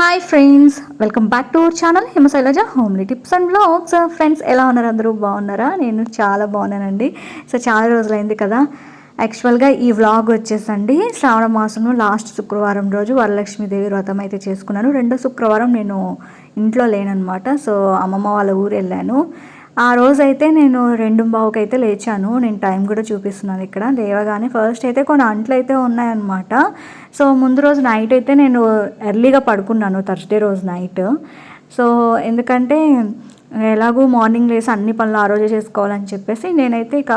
Hi friends welcome back to our channel Himashailaja homely tips and blogs friends ఎలా ఉన్నారు అందరూ? బాగున్నారా? నేను చాలా బాగున్నానండి. సో చాలా రోజులైంది కదా. యాక్చువల్గా ఈ వ్లాగ్ వచ్చేసండి. శ్రావణ మాసంలో లాస్ట్ శుక్రవారం రోజు వరలక్ష్మీదేవి వ్రతం అయితే చేసుకున్నాను. రెండో శుక్రవారం నేను ఇంట్లో లేననమాట సో అమ్మమ్మ వాళ్ళ ఊరు వెళ్ళాను. ఆ రోజు అయితే నేను రెండు బావుకి అయితే లేచాను. నేను టైం కూడా చూపిస్తున్నాను ఇక్కడ. లేవగానే ఫస్ట్ అయితే కొన్ని అంట్లు అయితే ఉన్నాయన్నమాట. సో ముందు రోజు నైట్ అయితే నేను ఎర్లీగా పడుకున్నాను థర్స్డే రోజు నైట్. సో ఎందుకంటే ఎలాగో మార్నింగ్ లేసి అన్ని పనులు ఆ రోజే చేసుకోవాలని చెప్పేసి నేనైతే ఇక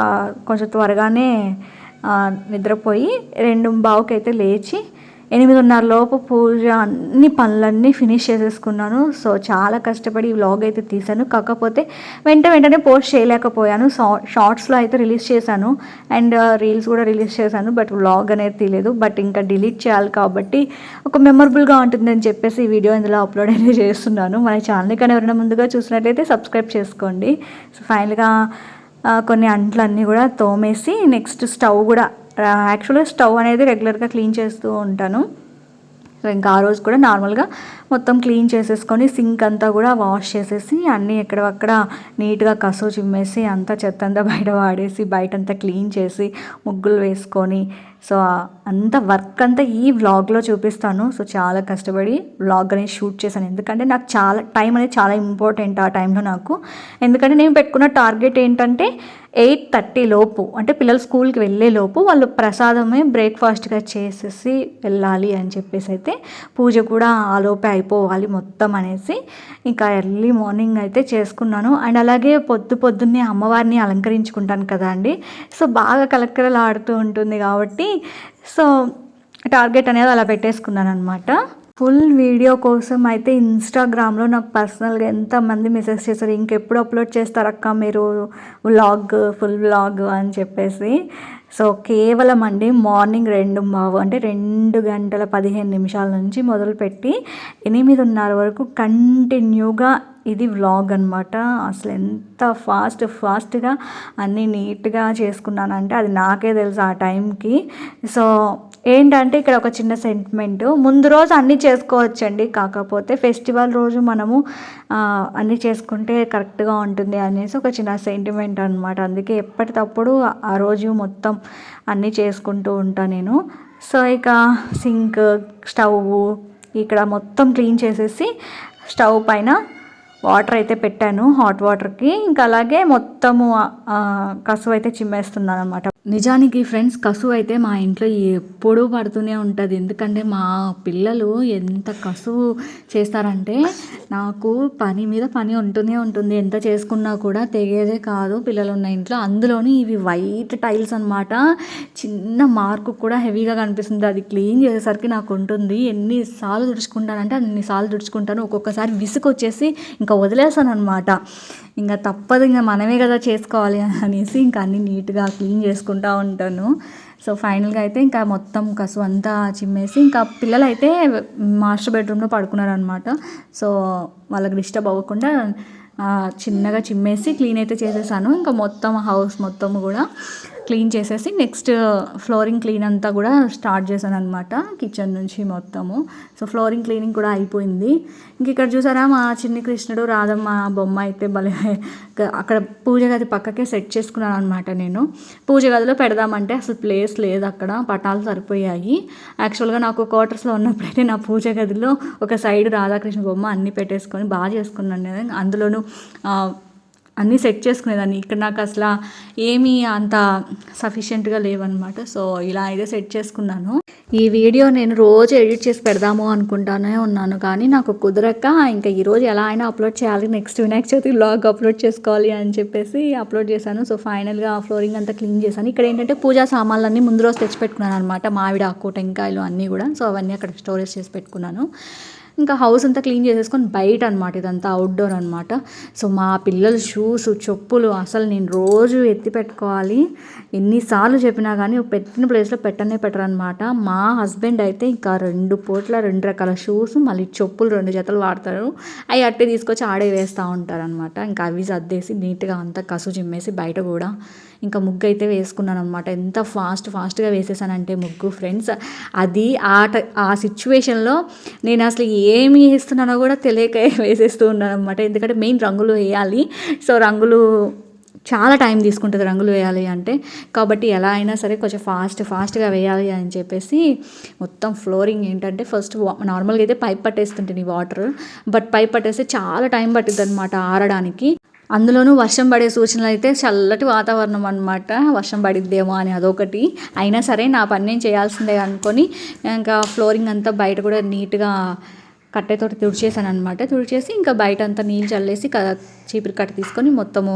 కొంచెం త్వరగానే నిద్రపోయి రెండు బావుకి అయితే లేచి ఎనిమిదిన్నర లోపు పూజ అన్ని పనులన్నీ ఫినిష్ చేసేసుకున్నాను. సో చాలా కష్టపడి ఈ వ్లాగ్ అయితే తీశాను. కాకపోతే వెంట వెంటనే పోస్ట్ చేయలేకపోయాను. షార్ట్స్లో అయితే రిలీజ్ చేశాను. అండ్ రీల్స్ కూడా రిలీజ్ చేశాను. బట్ వ్లాగ్ అనేది తీయలేదు. బట్ ఇంకా డిలీట్ చేయాలి కాబట్టి ఒక మెమరబుల్గా ఉంటుందని చెప్పేసి ఈ వీడియో ఇందులో అప్లోడ్ అయితే చేస్తున్నాను. మన ఛానల్ కానీ ఎవరైనా ముందుగా చూసినట్లయితే సబ్స్క్రైబ్ చేసుకోండి. సో ఫైనల్గా కొన్ని అంట్లన్నీ కూడా తోమేసి నెక్స్ట్ స్టవ్ కూడా యాక్చువల్గా స్టవ్ అనేది రెగ్యులర్గా క్లీన్ చేస్తూ ఉంటాను. సో ఇంకా ఆ రోజు కూడా నార్మల్గా మొత్తం క్లీన్ చేసేసుకొని సింక్ అంతా కూడా వాష్ చేసేసి అన్నీ ఎక్కడక్కడ నీట్గా కసు చిమ్మేసి అంతా చెత్త అంతా బయట వాడేసి బయట అంతా క్లీన్ చేసి ముగ్గులు వేసుకొని సో అంత వర్క్ అంతా ఈ వ్లాగ్లో చూపిస్తాను. సో చాలా కష్టపడి వ్లాగ్ అనేది షూట్ చేశాను. ఎందుకంటే నాకు చాలా టైం అనేది చాలా ఇంపార్టెంట్ ఆ టైంలో నాకు. ఎందుకంటే నేను పెట్టుకున్న టార్గెట్ ఏంటంటే ఎయిట్ థర్టీ లోపు అంటే పిల్లలు స్కూల్కి వెళ్ళే లోపు వాళ్ళు ప్రసాదమే బ్రేక్ఫాస్ట్గా చేసేసి వెళ్ళాలి అని చెప్పేసి అయితే పూజ కూడా ఆలోపే అయిపోవాలి మొత్తం అనేసి ఇంకా ఎర్లీ మార్నింగ్ అయితే చేసుకున్నాను. అండ్ అలాగే పొద్దు పొద్దున్నే అమ్మవారిని అలంకరించుకుంటాను కదా అండి. సో బాగా కలెక్టర్లు ఆడుతూ ఉంటుంది కాబట్టి సో టార్గెట్ అనేది అలా పెట్టేసుకున్నాను అనమాట ఫుల్ వీడియో కోసం అయితే ఇన్స్టాగ్రామ్లో నాకు పర్సనల్గా ఎంతమంది మెసేజ్ చేశారు ఇంకెప్పుడు అప్లోడ్ చేస్తారక్క మీరు వ్లాగ్ ఫుల్ వ్లాగ్ అని చెప్పేసి. సో కేవలం అండి మార్నింగ్ రెండు మావు అంటే రెండు గంటల పదిహేను నిమిషాల నుంచి మొదలుపెట్టి ఎనిమిదిన్నర వరకు కంటిన్యూగా ఇది వ్లాగ్ అనమాట అసలు ఎంత ఫాస్ట్ ఫాస్ట్గా అన్నీ నీట్గా చేసుకున్నానంటే అది నాకే తెలుసు ఆ టైంకి. సో ఏంటంటే ఇక్కడ ఒక చిన్న సెంటిమెంట్ ముందు రోజు అన్నీ చేసుకోవచ్చండి. కాకపోతే ఫెస్టివల్ రోజు మనము అన్నీ చేసుకుంటే కరెక్ట్గా ఉంటుంది అనేసి ఒక చిన్న సెంటిమెంట్ అనమాట అందుకే ఎప్పటికప్పుడు ఆ రోజు మొత్తం అన్నీ చేసుకుంటూ ఉంటాను నేను. సో ఇక సింక్ స్టవ్ ఇక్కడ మొత్తం క్లీన్ చేసేసి స్టవ్ పైన వాటర్ అయితే పెట్టాను హాట్ వాటర్కి ఇంకా అలాగే మొత్తము కసువు అయితే చిమ్మేస్తున్నాను అనమాట నిజానికి ఫ్రెండ్స్ కసువు అయితే మా ఇంట్లో ఎప్పుడూ పడుతూనే ఉంటుంది. ఎందుకంటే మా పిల్లలు ఎంత కసువు చేస్తారంటే నాకు పని మీద పని ఉంటూనే ఉంటుంది. ఎంత చేసుకున్నా కూడా తెగేదే కాదు పిల్లలు ఉన్న ఇంట్లో. అందులోని ఇవి వైట్ టైల్స్ అనమాట చిన్న మార్కు కూడా హెవీగా కనిపిస్తుంది. అది క్లీన్ చేసేసరికి నాకు ఉంటుంది. ఎన్నిసార్లు తుడుచుకుంటానంటే అన్నిసార్లు తుడుచుకుంటాను. ఒక్కొక్కసారి విసుకొచ్చేసి ఇంకా ఇంకా వదిలేసాను అనమాట ఇంకా తప్పదు ఇంకా మనమే కదా చేసుకోవాలి అనేసి ఇంకా అన్ని నీట్గా క్లీన్ చేసుకుంటూ ఉంటాను. సో ఫైనల్గా అయితే ఇంకా మొత్తం కసు అంతా చిమ్మేసి ఇంకా పిల్లలు అయితే మాస్టర్ బెడ్రూమ్లో పడుకున్నారనమాట సో వాళ్ళకి డిస్టర్బ్ అవ్వకుండా చిన్నగా చిమ్మేసి క్లీన్ అయితే చేసేసాను. ఇంకా మొత్తం హౌస్ మొత్తం కూడా. క్లీన్ చేసేసి నెక్స్ట్ uh, ఫ్లోరింగ్ క్లీన్ అంతా కూడా స్టార్ట్ చేశాను అనమాట కిచెన్ నుంచి మొత్తము. సో ఫ్లోరింగ్ క్లీనింగ్ కూడా అయిపోయింది. ఇంక ఇక్కడ చూసారా మా చిన్ని కృష్ణుడు రాధమ్మ బొమ్మ అయితే భలే అక్కడ పూజ గది పక్కకే సెట్ చేసుకున్నాను అనమాట నేను. పూజ గదిలో పెడదామంటే అసలు ప్లేస్ లేదు అక్కడ పటాలు సరిపోయాయి. యాక్చువల్గా నాకు క్వార్టర్స్లో ఉన్నప్పుడైతే నా పూజ గదిలో ఒక సైడ్ రాధాకృష్ణ బొమ్మ అన్నీ పెట్టేసుకొని బాగా చేసుకున్నాను నేను. అందులోనూ అన్నీ సెట్ చేసుకునేదాన్ని. ఇక్కడ నాకు అసలు ఏమీ అంత సఫిషియెంట్గా లేవన్నమాట. సో ఇలా అయితే సెట్ చేసుకున్నాను. ఈ వీడియో నేను రోజు ఎడిట్ చేసి పెడదాము అనుకుంటానే ఉన్నాను. కానీ నాకు కుదరక ఇంకా ఈరోజు ఎలా అయినా అప్లోడ్ చేయాలి. Next Vinayaka Chavithi blog upload చేసుకోవాలి అని చెప్పేసి అప్లోడ్ చేశాను. సో ఫైనల్గా ఫ్లోరింగ్ అంతా క్లీన్ చేశాను. ఇక్కడ ఏంటంటే పూజా సామాన్లన్నీ ముందు రోజు తెచ్చి పెట్టుకున్నాను అనమాట మామిడి ఆకు టెంకాయలు అన్నీ కూడా. సో అవన్నీ అక్కడ స్టోరేజ్ చేసి పెట్టుకున్నాను. ఇంకా హౌస్ అంతా క్లీన్ చేసేసుకొని బయట అనమాట ఇదంతా అవుట్డోర్ అనమాట సో మా పిల్లల షూస్ చెప్పులు అసలు నేను రోజు ఎత్తి పెట్టుకోవాలి. ఎన్నిసార్లు చెప్పినా కానీ పెట్టిన ప్లేస్లో పెట్టనే పెట్టరు అనమాట మా హస్బెండ్ అయితే ఇంకా రెండు పూట్ల రెండు రకాల షూస్ మళ్ళీ చెప్పులు రెండు జతలు వాడతారు. అవి అట్టే తీసుకొచ్చి ఆడే వేస్తూ ఉంటారనమాట ఇంకా అవి సర్దేసి నీట్గా అంతా కసు చిమ్మేసి బయట కూడా ఇంకా ముగ్గు అయితే వేసుకున్నాను అనమాట ఎంత ఫాస్ట్ ఫాస్ట్గా వేసేసానంటే ముగ్గు ఫ్రెండ్స్. అది ఆ ఆ సిచ్యువేషన్లో నేను అసలు ఏమి వేస్తున్నానో కూడా తెలియక వేసేస్తూ ఉన్నాను అనమాట ఎందుకంటే మెయిన్ రంగులు వేయాలి. సో రంగులు చాలా టైం తీసుకుంటుంది రంగులు వేయాలి అంటే. కాబట్టి ఎలా అయినా సరే కొంచెం ఫాస్ట్ ఫాస్ట్గా వేయాలి అని చెప్పేసి మొత్తం ఫ్లోరింగ్ ఏంటంటే ఫస్ట్ నార్మల్గా అయితే పైప్ పట్టేస్తుంటుంది వాటర్. బట్ పైప్ పట్టేస్తే చాలా టైం పట్టింది అనమాట ఆరడానికి. అందులోనూ వర్షం పడే సూచనలు అయితే చల్లటి వాతావరణం అనమాట వర్షం పడిద్దేమో అని అదొకటి. అయినా సరే నా పని నేను చేయాల్సిందే అనుకొని ఇంకా ఫ్లోరింగ్ అంతా బయట కూడా నీట్గా కట్టెతోటి తుడిచేసాను అనమాట తుడిచేసి ఇంకా బయట అంతా నీళ్ళు చల్లేసి క చీపురు కట్ట తీసుకొని మొత్తము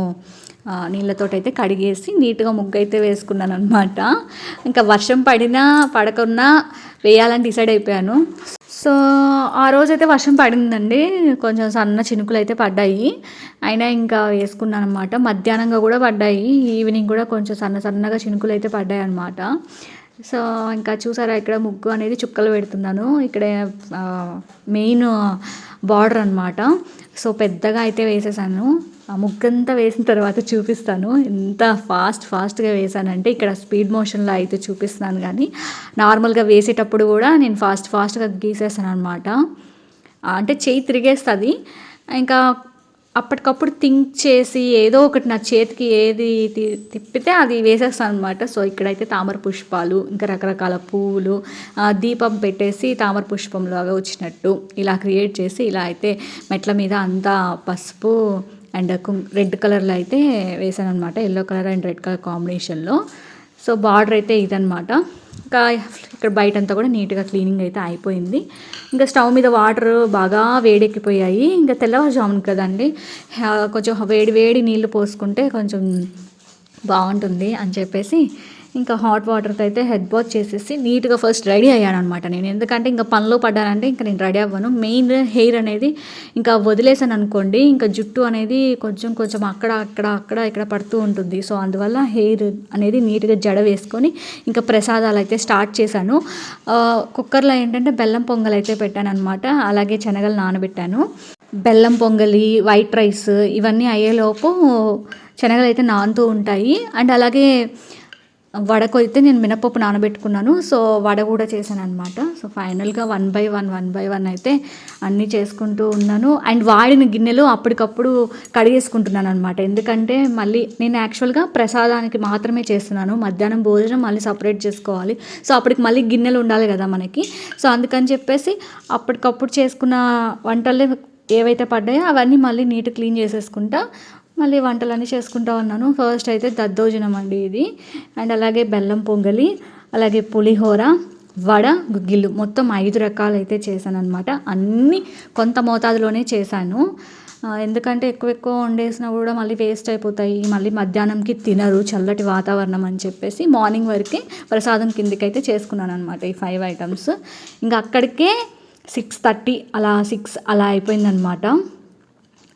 నీళ్ళతో అయితే కడిగేసి నీట్గా ముగ్గు అయితే వేసుకున్నాను అనమాట ఇంకా వర్షం పడినా పడకున్నా వేయాలని డిసైడ్ అయిపోయాను. సో ఆ రోజైతే వర్షం పడిందండి. కొంచెం సన్న చినుకులు అయితే పడ్డాయి. అయినా ఇంకా వేసుకున్నాను అనమాట మధ్యాహ్నంగా కూడా పడ్డాయి. ఈవినింగ్ కూడా కొంచెం సన్న సన్నగా చినుకులు అయితే పడ్డాయి అనమాట సో ఇంకా చూసారా ఇక్కడ ముగ్గు అనేది చుక్కలు పెడుతున్నాను. ఇక్కడ మెయిన్ బార్డర్ అనమాట సో పెద్దగా అయితే వేసేసాను. ఆ ముక్కంతా వేసిన తర్వాత చూపిస్తాను. ఎంత ఫాస్ట్ ఫాస్ట్గా వేసానంటే ఇక్కడ స్పీడ్ మోషన్లో అయితే చూపిస్తున్నాను కానీ నార్మల్గా వేసేటప్పుడు కూడా నేను ఫాస్ట్ ఫాస్ట్గా గీసేసాను అనమాట అంటే చేయి తిరిగేస్తుంది. ఇంకా అప్పటికప్పుడు థింక్ చేసి ఏదో ఒకటి నా చేతికి ఏది తిప్పితే అది వేసేస్తాను అనమాట సో ఇక్కడైతే తామర పుష్పాలు ఇంకా రకరకాల పువ్వులు దీపం పెట్టేసి తామర పుష్పంలాగా వచ్చినట్టు ఇలా క్రియేట్ చేసి ఇలా అయితే మెట్ల మీద అంతా పసుపు అండ్ రెడ్ కలర్లో అయితే వేసాను అనమాట yellow colour and red colour కాంబినేషన్లో. సో బార్డర్ అయితే ఇదనమాట ఇంకా ఇక్కడ బయట అంతా కూడా నీట్గా క్లీనింగ్ అయితే అయిపోయింది. ఇంకా స్టవ్ మీద వాటర్ బాగా వేడెక్కిపోయాయి. ఇంకా తెల్లవారుజామున కదండి కొంచెం వేడి వేడి నీళ్ళు పోసుకుంటే కొంచెం బాగుంటుంది అని చెప్పేసి ఇంకా హాట్ వాటర్తో అయితే హెడ్ వాష్ చేసేసి నీట్గా ఫస్ట్ రెడీ అయ్యాను అనమాట నేను. ఎందుకంటే ఇంకా పనిలో పడ్డానంటే ఇంకా నేను రెడీ అవ్వను. మెయిన్ హెయిర్ అనేది ఇంకా వదిలేసాను అనుకోండి ఇంకా జుట్టు అనేది కొంచెం కొంచెం అక్కడ అక్కడ అక్కడ ఇక్కడ పడుతూ ఉంటుంది. సో అందువల్ల హెయిర్ అనేది నీట్గా జడ వేసుకొని ఇంకా ప్రసాదాలు అయితే స్టార్ట్ చేశాను. కుక్కర్లో ఏంటంటే బెల్లం పొంగల్ అయితే పెట్టాను అనమాట అలాగే శనగలు నానబెట్టాను. బెల్లం పొంగలి వైట్ రైస్ ఇవన్నీ అయ్యేలోపు శనగలు అయితే నానుతూ ఉంటాయి. అండ్ అలాగే వడకు అయితే నేను మినపప్పు నానబెట్టుకున్నాను. సో వడ కూడా చేశాను అనమాట సో ఫైనల్గా one by one one by one అయితే అన్నీ చేసుకుంటూ ఉన్నాను. అండ్ వాడిన గిన్నెలు అప్పటికప్పుడు కడిగేసుకుంటున్నాను అనమాట ఎందుకంటే మళ్ళీ నేను యాక్చువల్గా ప్రసాదానికి మాత్రమే చేస్తున్నాను. మధ్యాహ్నం భోజనం మళ్ళీ సపరేట్ చేసుకోవాలి. సో అప్పటికి మళ్ళీ గిన్నెలు ఉండాలి కదా మనకి. సో అందుకని చెప్పేసి అప్పటికప్పుడు చేసుకున్న వంటలే ఏవైతే పడ్డాయో అవన్నీ మళ్ళీ నీట్ క్లీన్ చేసేసుకుంటా మళ్ళీ వంటలన్నీ చేసుకుంటూ ఉన్నాను. ఫస్ట్ అయితే దద్దోజనం అండి ఇది. అండ్ అలాగే బెల్లం పొంగలి అలాగే పులిహోర వడ గుగ్గిళ్ళు మొత్తం ఐదు రకాలు అయితే చేశాను అనమాట అన్నీ కొంత మోతాదులోనే చేశాను. ఎందుకంటే ఎక్కువ ఎక్కువ వండేసినా కూడా మళ్ళీ వేస్ట్ అయిపోతాయి. మళ్ళీ మధ్యాహ్నంకి తినరు చల్లటి వాతావరణం అని చెప్పేసి మార్నింగ్ వరకే ప్రసాదం కిందకైతే చేసుకున్నాను అనమాట ఈ ఫైవ్ ఐటమ్స్ ఇంకా అక్కడికే సిక్స్ థర్టీ అలా సిక్స్ అలా అయిపోయిందనమాట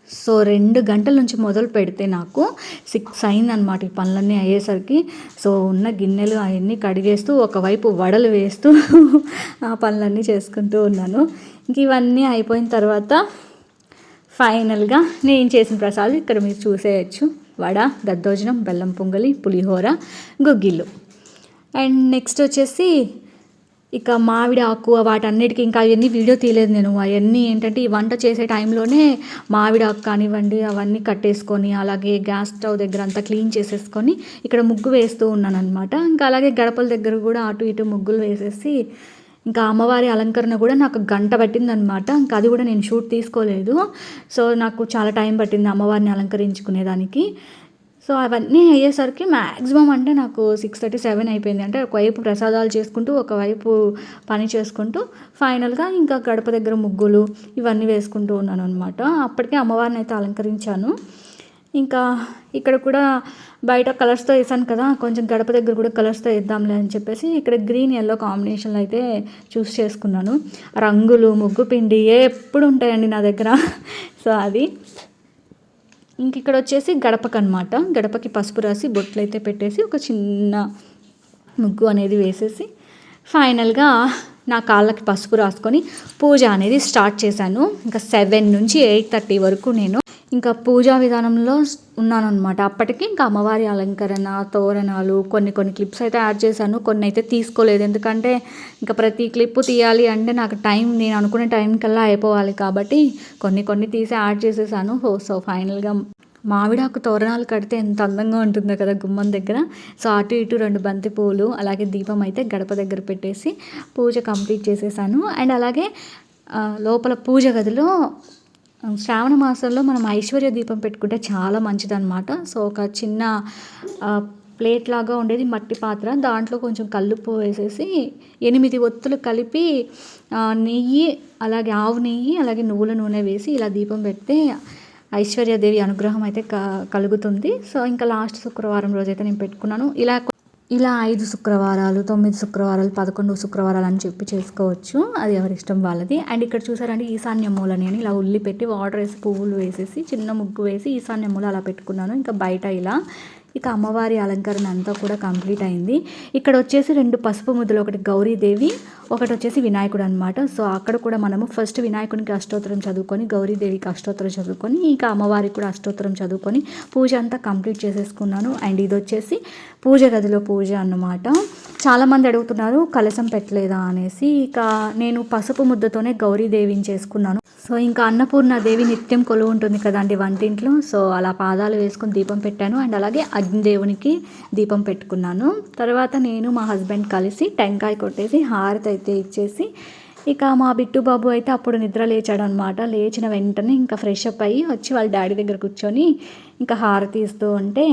సో రెండు గంటల నుంచి మొదలు పెడితే నాకు సిక్స్ అయిందనమాట ఈ పనులన్నీ అయ్యేసరికి. సో ఉన్న గిన్నెలు అవన్నీ కడిగేస్తూ ఒకవైపు వడలు వేస్తూ ఆ పనులన్నీ చేసుకుంటూ ఉన్నాను. ఇంక ఇవన్నీ అయిపోయిన తర్వాత ఫైనల్గా నేను చేసిన ప్రసాదం ఇక్కడ మీరు చూసేయచ్చు. వడ దద్దోజనం బెల్లం పొంగలి పులిహోర గుగ్గిళ్ళు. అండ్ నెక్స్ట్ వచ్చేసి ఇక మామిడి ఆకు వాటన్నిటికీ ఇంకా అవన్నీ వీడియో తీయలేదు నేను. అవన్నీ ఏంటంటే ఈ వంట చేసే టైంలోనే మామిడి ఆకు కానివ్వండి అవన్నీ కట్టేసుకొని అలాగే గ్యాస్ స్టవ్ దగ్గర అంతా క్లీన్ చేసేసుకొని ఇక్కడ ముగ్గు వేస్తూ ఉన్నాను అనమాట ఇంకా అలాగే గడపల దగ్గర కూడా అటు ఇటు ముగ్గులు వేసేసి ఇంకా అమ్మవారి అలంకరణ కూడా నాకు గంట పట్టిందనమాట ఇంకా అది కూడా నేను షూట్ తీసుకోలేదు. సో నాకు చాలా టైం పట్టింది అమ్మవారిని అలంకరించుకునేదానికి. సో అవన్నీ అయ్యేసరికి మ్యాక్సిమం అంటే నాకు సిక్స్ థర్టీ సెవెన్ అయిపోయింది. అంటే ఒకవైపు ప్రసాదాలు చేసుకుంటూ ఒకవైపు పని చేసుకుంటూ ఫైనల్గా ఇంకా గడప దగ్గర ముగ్గులు ఇవన్నీ వేసుకుంటూ ఉన్నాను అనమాట అప్పటికే అమ్మవారిని అయితే అలంకరించాను. ఇంకా ఇక్కడ కూడా బయట కలర్స్తో వేసాను కదా కొంచెం గడప దగ్గర కూడా కలర్స్తో వేద్దాంలే అని చెప్పేసి ఇక్కడ గ్రీన్ ఎల్లో కాంబినేషన్లో అయితే చూస్ చేసుకున్నాను. రంగులు ముగ్గు పిండి ఎప్పుడు ఉంటాయండి నా దగ్గర. సో అది. ఇంక ఇక్కడ వచ్చేసి గడపకు అనమాట గడపకి పసుపు రాసి బొట్లు అయితే పెట్టేసి ఒక చిన్న ముగ్గు అనేది వేసేసి ఫైనల్గా నా కాళ్ళకి పసుపు రాసుకొని పూజ అనేది స్టార్ట్ చేశాను. ఇంకా సెవెన్ నుంచి ఎయిట్ థర్టీ వరకు నేను ఇంకా పూజా విధానంలో ఉన్నానన్నమాట. అప్పటికి ఇంకా అమ్మవారి అలంకరణ తోరణాలు కొన్ని కొన్ని క్లిప్స్ అయితే యాడ్ చేశాను. కొన్ని అయితే తీసుకోలేదు. ఎందుకంటే ఇంకా ప్రతి క్లిప్ తీయాలి అంటే నాకు టైం నేను అనుకునే టైం కల్లా అయిపోవాలి కాబట్టి కొన్ని కొన్ని తీసి యాడ్ చేసేసాను. సో సో ఫైనల్గా మామిడాకు తోరణాలు కడితే ఎంత అందంగా ఉంటుందో కదా గుమ్మం దగ్గర. సో అటు ఇటు రెండు బంతి పూలు అలాగే దీపం అయితే గడప దగ్గర పెట్టేసి పూజ కంప్లీట్ చేసేసాను. అండ్ అలాగే లోపల పూజ గదిలో శ్రావణ మాసంలో మనం ఐశ్వర్య దీపం పెట్టుకుంటే చాలా మంచిదన్నమాట. సో ఒక చిన్న ప్లేట్ లాగా ఉండేది మట్టి పాత్ర. దాంట్లో కొంచెం కల్లుప్పు వేసేసి ఎనిమిది ఒత్తులు కలిపి నెయ్యి అలాగే ఆవు నెయ్యి అలాగే నువ్వుల నూనె వేసి ఇలా దీపం పెడితే ఐశ్వర్యదేవి అనుగ్రహం అయితే క కలుగుతుంది. సో ఇంకా లాస్ట్ శుక్రవారం రోజైతే నేను పెట్టుకున్నాను. ఇలా ఇలా ఐదు శుక్రవారాలు తొమ్మిది శుక్రవారాలు పదకొండు శుక్రవారాలు అని చెప్పి చేసుకోవచ్చు. అది ఎవరి ఇష్టం వాళ్ళది. అండ్ ఇక్కడ చూసారంటే ఈశాన్య మూలని అని ఇలా ఉల్లి పెట్టి వాటర్ వేసి పువ్వులు వేసేసి చిన్న ముగ్గు వేసి ఈశాన్య మూల అలా పెట్టుకున్నాను. ఇంకా బయట ఇలా ఇక అమ్మవారి అలంకరణ అంతా కూడా కంప్లీట్ అయింది. ఇక్కడ వచ్చేసి రెండు పసుపు ముద్దలు ఒకటి గౌరీదేవి ఒకటి వచ్చేసి వినాయకుడు అనమాట సో అక్కడ కూడా మనము ఫస్ట్ వినాయకునికి అష్టోత్తరం చదువుకొని గౌరీదేవికి అష్టోత్తరం చదువుకొని ఇంకా అమ్మవారికి కూడా అష్టోత్తరం చదువుకొని పూజ అంతా కంప్లీట్ చేసేసుకున్నాను. అండ్ ఇది వచ్చేసి పూజ గదిలో పూజ అన్నమాట. చాలామంది అడుగుతున్నారు కలశం పెట్టలేదా అనేసి. ఇక నేను పసుపు ముద్దతోనే గౌరీదేవిని చేసుకున్నాను. సో ఇంకా అన్నపూర్ణ దేవి నిత్యం కొలువు ఉంటుంది కదండి వంటింట్లో. సో అలా పాదాలు వేసుకొని దీపం పెట్టాను. అండ్ అలాగే అగ్నిదేవునికి దీపం పెట్టుకున్నాను. తర్వాత నేను మా హస్బెండ్ కలిసి టెంకాయ కొట్టేసి హారతి అయితే ఇచ్చేసి ఇక మా బిట్టు బాబు అయితే అప్పుడు నిద్ర లేచాడు అనమాట లేచిన వెంటనే ఇంకా ఫ్రెష్ అప్ అయ్యి వచ్చి వాళ్ళ డాడీ దగ్గర కూర్చొని ఇంకా హారతి ఇస్తూ ఉంటే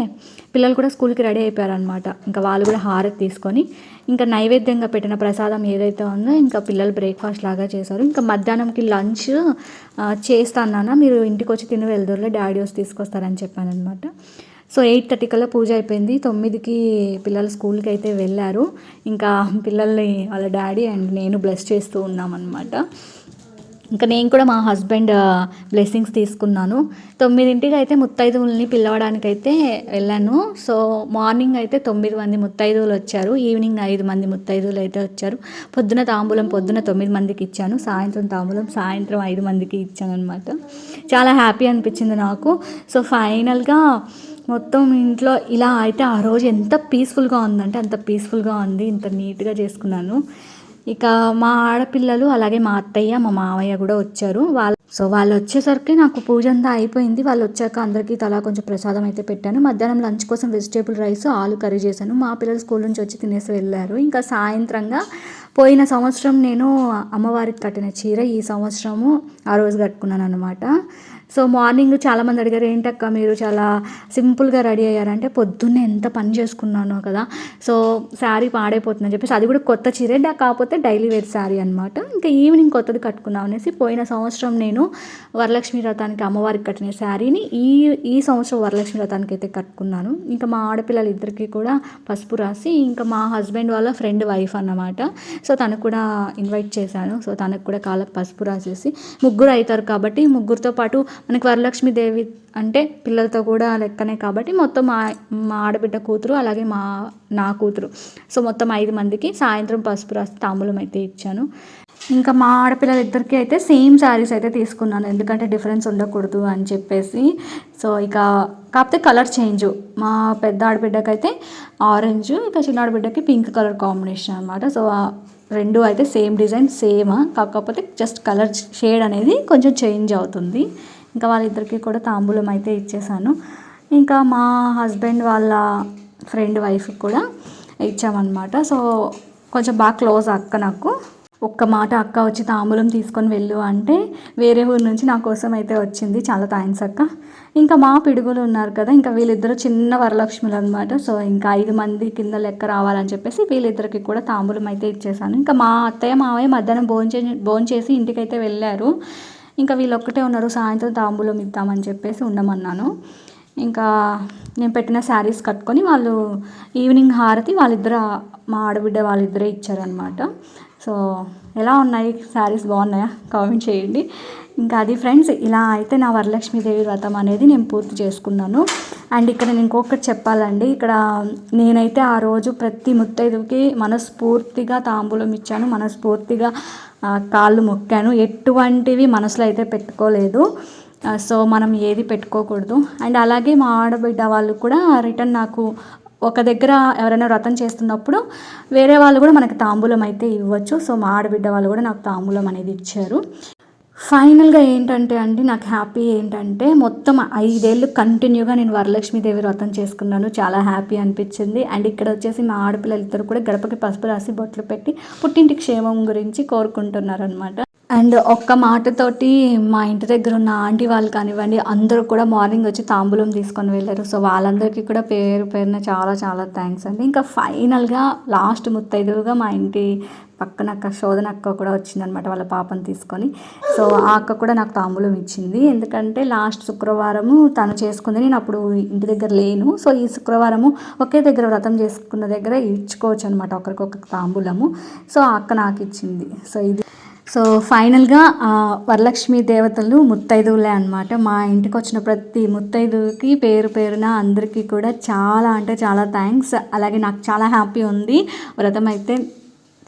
పిల్లలు కూడా స్కూల్కి రెడీ అయిపోయారనమాట. ఇంకా వాళ్ళు కూడా హారతి తీసుకొని ఇంకా నైవేద్యంగా పెట్టిన ప్రసాదం ఏదైతే ఉందో ఇంకా పిల్లలు బ్రేక్ఫాస్ట్ లాగా చేశారు. ఇంకా మధ్యాహ్నంకి లంచ్ చేస్తాను నాన్న. మీరు ఇంటికి వచ్చి తిని వెళ్దూరులో డాడీ వచ్చి తీసుకొస్తారని చెప్పాను అనమాట సో ఎయిట్ థర్టీ కల్లా పూజ అయిపోయింది. తొమ్మిదికి పిల్లలు స్కూల్కి అయితే వెళ్ళారు. ఇంకా పిల్లల్ని వాళ్ళ డాడీ అండ్ నేను బ్లెస్ చేస్తూ ఉన్నామన్నమాట. ఇంకా నేను కూడా మా హస్బెండ్ బ్లెస్సింగ్స్ తీసుకున్నాను. తొమ్మిదింటికి అయితే ముత్తైదువుల్ని పిలవడానికి అయితే వెళ్ళాను. సో మార్నింగ్ అయితే తొమ్మిది మంది ముత్తైదువులు వచ్చారు. ఈవినింగ్ ఐదు మంది ముత్తైదువులు అయితే వచ్చారు. పొద్దున తాంబూలం పొద్దున తొమ్మిది మందికి ఇచ్చాను. సాయంత్రం తాంబూలం సాయంత్రం ఐదు మందికి ఇచ్చాను అనమాట చాలా హ్యాపీ అనిపించింది నాకు. సో ఫైనల్గా మొత్తం ఇంట్లో ఇలా అయితే ఆ రోజు ఎంత పీస్ఫుల్గా ఉందంటే అంత పీస్ఫుల్గా ఉంది. ఇంత నీట్గా చేసుకున్నాను. ఇక మా ఆడపిల్లలు అలాగే మా అత్తయ్య మా మావయ్య కూడా వచ్చారు. వాళ్ళు సో వాళ్ళు వచ్చేసరికి నాకు పూజ అంతా అయిపోయింది. వాళ్ళు వచ్చాక అందరికీ తలా కొంచెం ప్రసాదం అయితే పెట్టాను. మధ్యాహ్నం లంచ్ కోసం వెజిటేబుల్ రైస్ ఆలు కర్రీ చేశాను. మా పిల్లలు స్కూల్ నుంచి వచ్చి తినేసి వెళ్ళారు. ఇంకా సాయంత్రంగా పోయిన సంవత్సరం నేను అమ్మవారికి కట్టిన చీర ఈ సంవత్సరము ఆ రోజు కట్టుకున్నాను అనమాట సో మార్నింగ్ చాలామంది అడిగారు ఏంటక్క మీరు చాలా సింపుల్గా రెడీ అయ్యారంటే పొద్దున్నే ఎంత పని చేసుకున్నానో కదా. సో శారీ పాడైపోతుందని చెప్పేసి అది కూడా కొత్త చీరే కాకపోతే డైలీ వేర్ శారీ అనమాట ఇంకా ఈవినింగ్ కొత్తది కట్టుకున్నాం అనేసి పోయిన సంవత్సరం నేను వరలక్ష్మి వ్రతానికి అమ్మవారికి కట్టిన శారీని ఈ ఈ సంవత్సరం వరలక్ష్మి వ్రతానికి అయితే కట్టుకున్నాను. ఇంకా మా ఆడపిల్లలు ఇద్దరికి కూడా పసుపు రాసి ఇంకా మా హస్బెండ్ వాళ్ళ ఫ్రెండ్ వైఫ్ అన్నమాట. సో తనకు కూడా ఇన్వైట్ చేశాను. సో తనకు కూడా కాళ్ళకు పసుపు రాసేసి ముగ్గురు అవుతారు కాబట్టి ముగ్గురితో పాటు మనకి వరలక్ష్మి దేవి అంటే పిల్లలతో కూడా లెక్కనే కాబట్టి మొత్తం మా మా ఆడబిడ్డ కూతురు అలాగే మా నా కూతురు. సో మొత్తం ఐదు మందికి సాయంత్రం పసుపు రాసి తాంబూలం అయితే ఇచ్చాను. ఇంకా మా ఆడపిల్లల ఇద్దరికి అయితే సేమ్ శారీస్ అయితే తీసుకున్నాను. ఎందుకంటే డిఫరెన్స్ ఉండకూడదు అని చెప్పేసి. సో ఇక కాకపోతే కలర్ చేంజ్. మా పెద్ద ఆడబిడ్డకి అయితే ఆరెంజ్ ఇక చిన్న ఆడబిడ్డకి పింక్ కలర్ కాంబినేషన్ అనమాట సో రెండు అయితే సేమ్ డిజైన్ సేమ్. కాకపోతే జస్ట్ కలర్ షేడ్ అనేది కొంచెం చేంజ్ అవుతుంది. ఇంకా వాళ్ళిద్దరికి కూడా తాంబూలం అయితే ఇచ్చేసాను. ఇంకా మా హస్బెండ్ వాళ్ళ ఫ్రెండ్ వైఫ్కి కూడా ఇచ్చామన్నమాట. సో కొంచెం బాగా క్లోజ్ అక్క నాకు. ఒక్క మాట అక్క వచ్చి తాంబూలం తీసుకొని వెళ్ళు అంటే వేరే ఊరు నుంచి నా కోసం అయితే వచ్చింది. చాలా థ్యాంక్స్ అక్క. ఇంకా మా పిడుగులు ఉన్నారు కదా ఇంకా వీళ్ళిద్దరు చిన్న వరలక్ష్ములు అనమాట సో ఇంకా ఐదు మంది కింద లెక్క రావాలని చెప్పేసి వీళ్ళిద్దరికి కూడా తాంబూలం అయితే ఇచ్చేసాను. ఇంకా మా అత్తయ్య మావయ్య మధ్యాహ్నం భోంచే భోంచేసి ఇంటికైతే వెళ్ళారు. ఇంకా వీళ్ళు ఒక్కటే ఉన్నారు సాయంత్రం తాంబూలం ఇద్దామని చెప్పేసి ఉండమన్నాను. ఇంకా నేను పెట్టిన శారీస్ కట్టుకొని వాళ్ళు ఈవినింగ్ హారతి వాళ్ళిద్దరు మా ఆడబిడ్డ వాళ్ళిద్దరే ఇచ్చారనమాట సో ఎలా ఉన్నాయి? శారీస్ బాగున్నాయా? కామెంట్ చేయండి. ఇంకా అది ఫ్రెండ్స్ ఇలా అయితే నా వరలక్ష్మీదేవి వ్రతం అనేది నేను పూర్తి చేసుకున్నాను. అండ్ ఇక్కడ నేను ఇంకొకటి చెప్పాలండి. ఇక్కడ నేనైతే ఆ రోజు ప్రతి ముత్తైదుకి మనస్ఫూర్తిగా తాంబూలం ఇచ్చాను. మనస్ఫూర్తిగా కాళ్ళు మొక్కాను. ఎటువంటివి మనసులో అయితే పెట్టుకోలేదు. సో మనం ఏది పెట్టుకోకూడదు. అండ్ అలాగే మా ఆడబిడ్డ వాళ్ళు కూడా రిటర్న్ నాకు ఒక దగ్గర ఎవరైనా వ్రతం చేస్తున్నప్పుడు వేరే వాళ్ళు కూడా మనకు తాంబూలం అయితే ఇవ్వచ్చు. సో మా ఆడబిడ్డ వాళ్ళు కూడా నాకు తాంబూలం అనేది ఇచ్చారు. ఫైనల్గా ఏంటంటే అండి నాకు హ్యాపీ ఏంటంటే మొత్తం ఐదేళ్ళు కంటిన్యూగా నేను వరలక్ష్మీదేవి వ్రతం చేసుకున్నాను. చాలా హ్యాపీ అనిపించింది. అండ్ ఇక్కడ వచ్చేసి మా ఆడపిల్లలు ఇద్దరు కూడా గడపకి పసుపు రాసి బొట్లు పెట్టి పుట్టింటి క్షేమం గురించి కోరుకుంటున్నారు అనమాట అండ్ ఒక్క మాటతోటి మా ఇంటి దగ్గర ఉన్న ఆంటీ వాళ్ళు కానివ్వండి అందరూ కూడా మార్నింగ్ వచ్చి తాంబూలం తీసుకొని వెళ్ళారు. సో వాళ్ళందరికీ కూడా పేరు పేరున చాలా చాలా థ్యాంక్స్ అండి. ఇంకా ఫైనల్గా లాస్ట్ ముత్తైదువుగా మా ఇంటి పక్కన అక్క శోధన అక్క కూడా వచ్చిందనమాట వాళ్ళ పాపను తీసుకొని. సో ఆ అక్క కూడా నాకు తాంబూలం ఇచ్చింది. ఎందుకంటే లాస్ట్ శుక్రవారము తను చేసుకుంది నేను అప్పుడు ఇంటి దగ్గర లేను. సో ఈ శుక్రవారము ఒకే దగ్గర వ్రతం చేసుకున్న దగ్గర ఇచ్చుకోవచ్చు అనమాట ఒకరికొక తాంబూలము. సో ఆ అక్క నాకు ఇచ్చింది. సో ఇది. సో ఫైనల్గా వరలక్ష్మి దేవతలు ముత్తైదువులే అనమాట మా ఇంటికి వచ్చిన ప్రతి ముత్తైదువుకి పేరు పేరున అందరికీ కూడా చాలా అంటే చాలా థ్యాంక్స్. అలాగే నాకు చాలా హ్యాపీ ఉంది. వ్రతం అయితే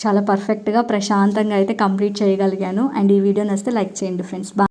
చాలా పర్ఫెక్ట్గా ప్రశాంతంగా అయితే కంప్లీట్ చేయగలిగాను. అండ్ ఈ వీడియో నచ్చితే లైక్ చేయండి ఫ్రెండ్స్ బాయ్